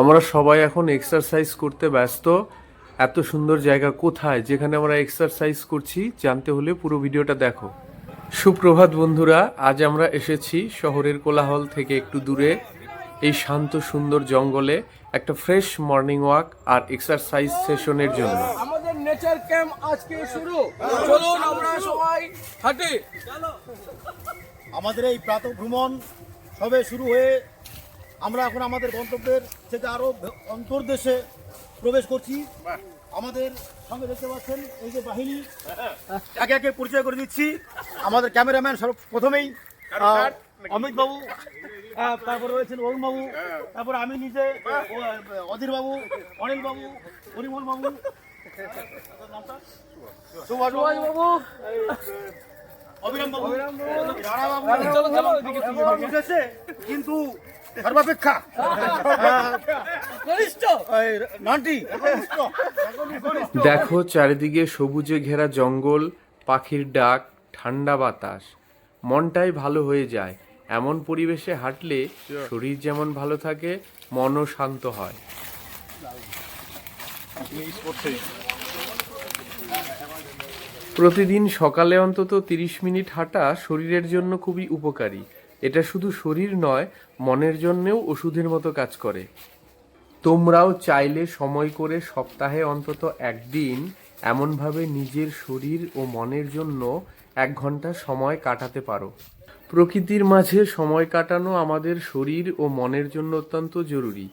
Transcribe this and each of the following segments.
আমরা সবাই এখন এক্সারসাইজ করতে ব্যস্ত। এত সুন্দর জায়গা কোথায়? যেখানে আমরা এক্সারসাইজ করছি জানতে হলে পুরো ভিডিওটা দেখো। সুপ্রভাত বন্ধুরা আজ আমরা এসেছি শহরের কোলাহল থেকে একটু দূরে এই শান্ত সুন্দর জঙ্গলে একটা ফ্রেশ মর্নিং ওয়াক আর এক্সারসাইজ সেশনের জন্য। আমাদের নেচার ক্যাম্প আজকে শুরু। চলুন আমরা সবাই হাঁটি। আমাদের এই প্রাতঃ ভ্রমণ সবে শুরু হয়ে আমরা এখন আমাদের গন্তব্যের থেকে আরও অন্তর্দেশে প্রবেশ করছি। আমাদের সঙ্গে দেখতে পাচ্ছেন এই যে বাহিনী। একে একে পরিচয় করে দিচ্ছি। আমাদের ক্যামেরাম্যান সর্ব প্রথমেই অমিত বাবু তারপর রয়েছেন অরুণ বাবু তারপরে আমি নিজে অধীর বাবু অনিল বাবু পরিমল বাবু। সুভাষ বাবু অবিরাম বাবু রানা বাবু। চলো চলো। ওইদিকে উঠেছে কিন্তু সর্বাপেক্ষা। দেখো চারিদিকে সবুজে ঘেরা জঙ্গল পাখির ডাক ঠান্ডা বাতাস। মনটাই ভালো হয়ে যায়। এমন পরিবেশে হাঁটলে শরীর যেমন ভালো থাকে মনও শান্ত হয়। প্রতিদিন সকালে অন্তত তিরিশ মিনিট হাঁটা শরীরের জন্য খুবই উপকারী। এটা শুধু শরীর নয়, মনের জন্যেও ওষুধের মতো কাজ করে। তোমরাও চাইলে সময় করে সপ্তাহে অন্তত একদিন এমনভাবে নিজের শরীর ও মনের জন্য এক ঘণ্টা সময় কাটাতে পারো। প্রকৃতির মাঝে সময় কাটানো আমাদের শরীর ও মনের জন্য অত্যন্ত জরুরি।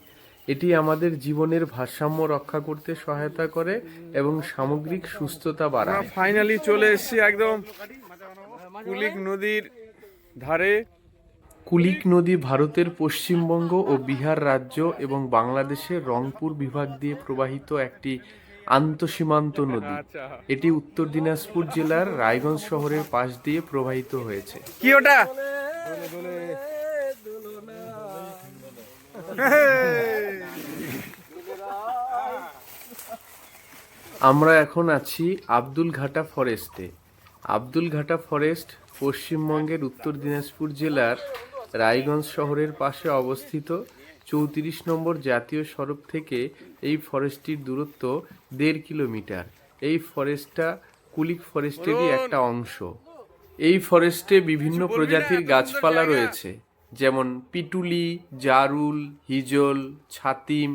এটি আমাদের জীবনের ভারসাম্য রক্ষা করতে সহায়তা করে এবং সামগ্রিক সুস্থতা বাড়ায়। ফাইনালি চলে এসেছি একদম কুলিক নদীর ধারে। কুলিক নদী ভারতের পশ্চিমবঙ্গ ও বিহার রাজ্য এবং বাংলাদেশের রংপুর বিভাগ দিয়ে প্রবাহিত একটি আন্তঃসীমান্ত নদী। আচ্ছা। এটি উত্তর দিনাজপুর জেলার রায়গঞ্জ শহরের পাশ দিয়ে প্রবাহিত হয়েছে। কি ওটা? আমরা এখন আছি আব্দুল ঘাটা ফরেস্টে। আব্দুল ঘাটা ফরেস্ট পশ্চিমবঙ্গের উত্তর দিনাজপুর জেলার রায়গঞ্জ শহরের পাশে অবস্থিত চৌত্রিশ নম্বর জাতীয় সড়ক থেকে এই ফরেস্টটির দূরত্ব দেড় কিলোমিটার। এই ফরেস্টটা কুলিক ফরেস্টেরই একটা অংশ। এই ফরেস্টে বিভিন্ন প্রজাতির গাছপালা রয়েছে যেমন পিটুলি জারুল হিজল ছাতিম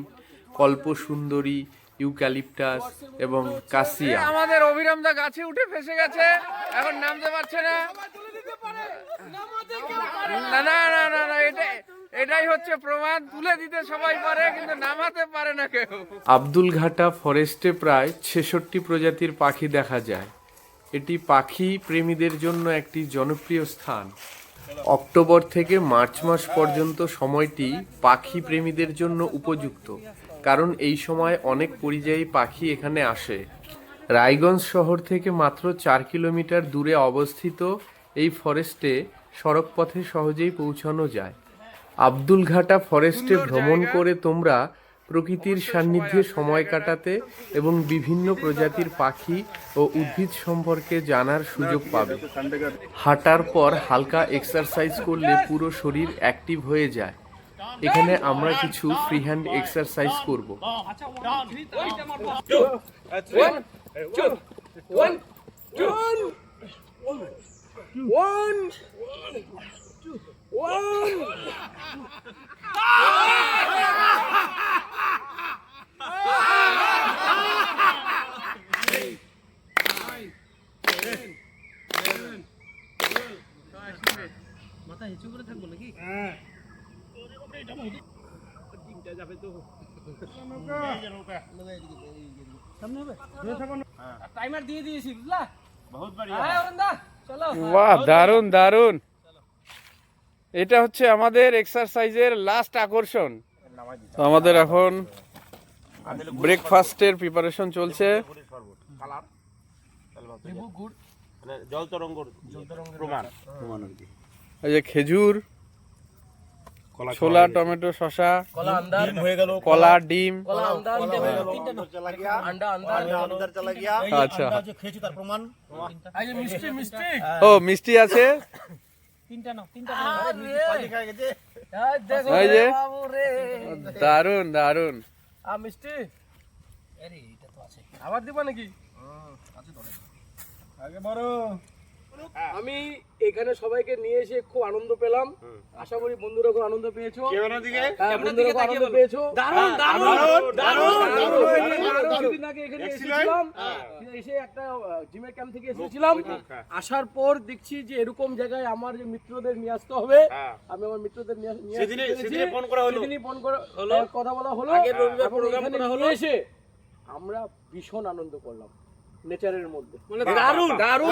কল্পসুন্দরী ইউক্যালিপটাস এবং কাসিয়া। আমাদের অভিরাম দা গাছে উঠে ফেসে গেছে এখন নামতে পারছে না। আব্দুল ঘাটা ফরেস্টে প্রায় ছেষট্টি প্রজাতির পাখি দেখা যায়। এটি পাখি প্রেমীদের জন্য একটি জনপ্রিয় স্থান। অক্টোবর থেকে মার্চ মাস পর্যন্ত সময়টি পাখি প্রেমীদের জন্য উপযুক্ত, কারণ এই সময় অনেক পরিযায়ী পাখি এখানে আসে। রায়গঞ্জ শহর থেকে মাত্র চার কিলোমিটার দূরে অবস্থিত এই ফরেস্টে সড়কপথে সহজেই পৌঁছানো যায়। আব্দুল ঘাটা ফরেস্টে ভ্রমণ করে তোমরা প্রকৃতির সান্নিধ্যে সময় কাটাতে এবং বিভিন্ন প্রজাতির পাখি ও উদ্ভিদ সম্পর্কে জানার সুযোগ পাবে। হাঁটার পর হালকা এক্সারসাইজ করলে পুরো শরীর অ্যাক্টিভ হয়ে যায়। এখানে আমরা কিছু ফ্রি হ্যান্ড এক্সারসাইজ করব টাইমার দিয়ে দিয়েছি বুঝলা? হ্যাঁ অরুণ চলো। বাহ দারুণ দারুণ এটা হচ্ছে আমাদের এক্সারসাইজের লাস্ট আকর্ষণ। আমাদের এখন ব্রেকফাস্টের প্রিপারেশন চলছে। জল তরঙ্গ প্রমাণ। এই যে খেজুর ছোলা টমেটো শসা কলা হয়ে গেল কলা ডিম। কলা আন্দার তিনটা নাও, চলা গিয়া আন্ডা আন্দার আন্দার চলা গিয়া আচ্ছা। যে খেয়েছি তার প্রমাণ। এই যে মিষ্টি মিষ্টি। ও মিষ্টি আছে? দারুণ দারুণ আ মিষ্টি। আবার দিবা নাকি? আমি এখানে সবাইকে নিয়ে এসে খুব আনন্দ পেলাম আশা করি বন্ধুরা খুব আনন্দ পেয়েছ হ্যাঁ, বন্ধুরা খুব আনন্দ পেয়েছ দারুণ দারুণ দারুণ কিছুদিন আগে এখানে এসেছিলাম এসে একটা জিমের ক্যাম্প থেকে এসেছিলাম আসার পর দেখছি যে এরকম জায়গায় আমার যে মিত্রদের নিয়ে আসতে হবে আমি আমার মিত্রদের নিয়ে নিয়ে আসতে পেরেছি। সেদিনই ফোন করে কথা বলা হলো নিয়ে এসে আমরা ভীষণ আনন্দ করলাম নেচারের মধ্যে। দারুণ। দারুণ।